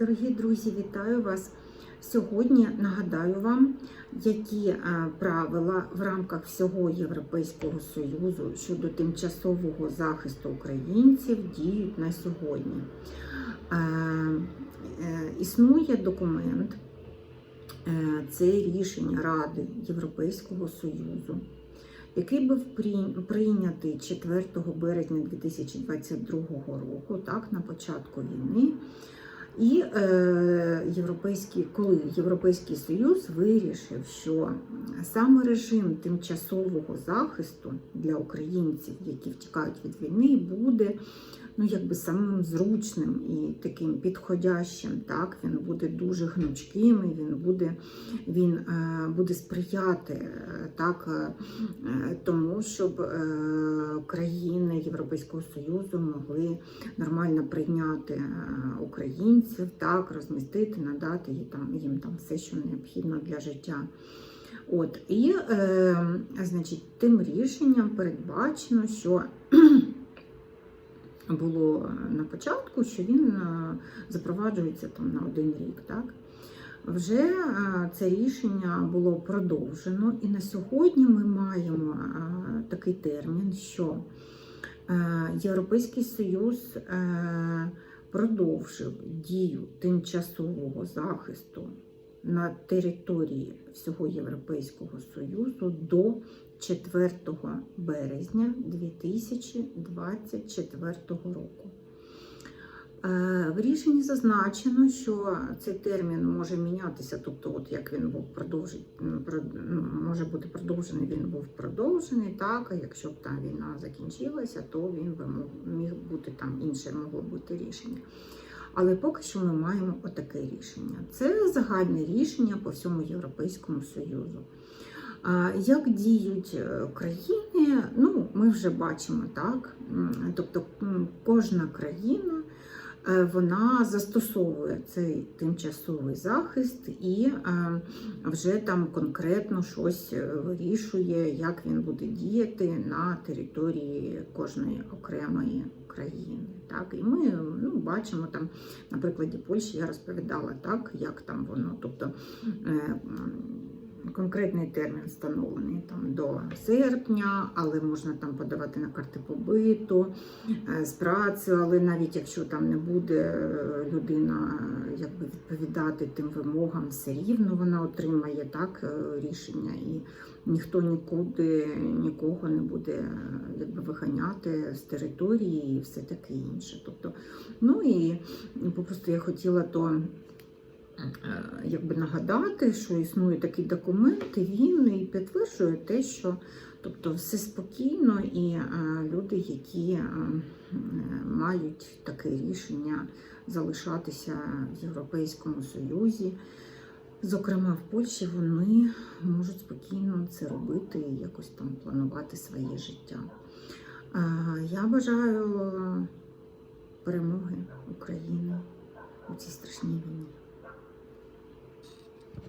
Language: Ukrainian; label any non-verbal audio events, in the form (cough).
Дорогі друзі, вітаю вас! Сьогодні нагадаю вам, які е, правила в рамках всього Європейського Союзу щодо тимчасового захисту українців діють на сьогодні. Е, е, Існує документ, це рішення Ради Європейського Союзу, який був прийнятий 4 березня 2022 року, так, на початку війни. І е, європейський, коли Європейський Союз вирішив, що саме режим тимчасового захисту для українців, які втікають від війни, буде ну, якби самим зручним і таким підходящим. Так? Він буде дуже гнучким, і він буде, він, е, буде сприяти е, так, е, тому, щоб е, країни Європейського Союзу могли нормально прийняти е, українців, так, розмістити, надати їм там, їм там все, що необхідно для життя. От, і, е, значить, тим рішенням передбачено, що (clears throat) було на початку, що він е, запроваджується там на один рік. Так? Вже е, це рішення було продовжено, і на сьогодні ми маємо е, такий термін, що Європейський Союз продовжив дію тимчасового захисту на території всього Європейського Союзу до 4 березня 2024 року. Е, В рішенні зазначено, що цей термін може мінятися, тобто, от як він був продовжений, може бути продовжений, він був продовжений, так, а якщо б та війна закінчилася, то він би міг бути там інше могло бути рішення. Але поки що ми маємо отаке рішення. Це загальне рішення по всьому Європейському Союзу. А Як діють е, країни, ну ми вже бачимо так. Тобто кожна країна вона застосовує цей тимчасовий захист і е, вже там конкретно щось е, вирішує, як він буде діяти на території кожної окремої країни. Так, і ми ну, бачимо там на прикладі Польщі, я розповідала так, як там воно, тобто. Конкретний термін встановлений там до серпня, але можна там подавати на карти побиту е, з працею, але навіть якщо там не буде е, людина е, якби відповідати тим вимогам, все рівно вона отримає так рішення, і ніхто нікуди нікого не буде якби виганяти з території і все таке інше. Тобто, ну і попросту я хотіла то якби нагадати, що існує такий документ, і він і підтверджує те, що тобто все спокійно, і е, люди, які е, е, мають таке рішення залишатися в Європейському Союзі, зокрема в Польщі, вони можуть спокійно це робити і якось там планувати своє життя. Е, Я бажаю перемоги України у цій страшній війні.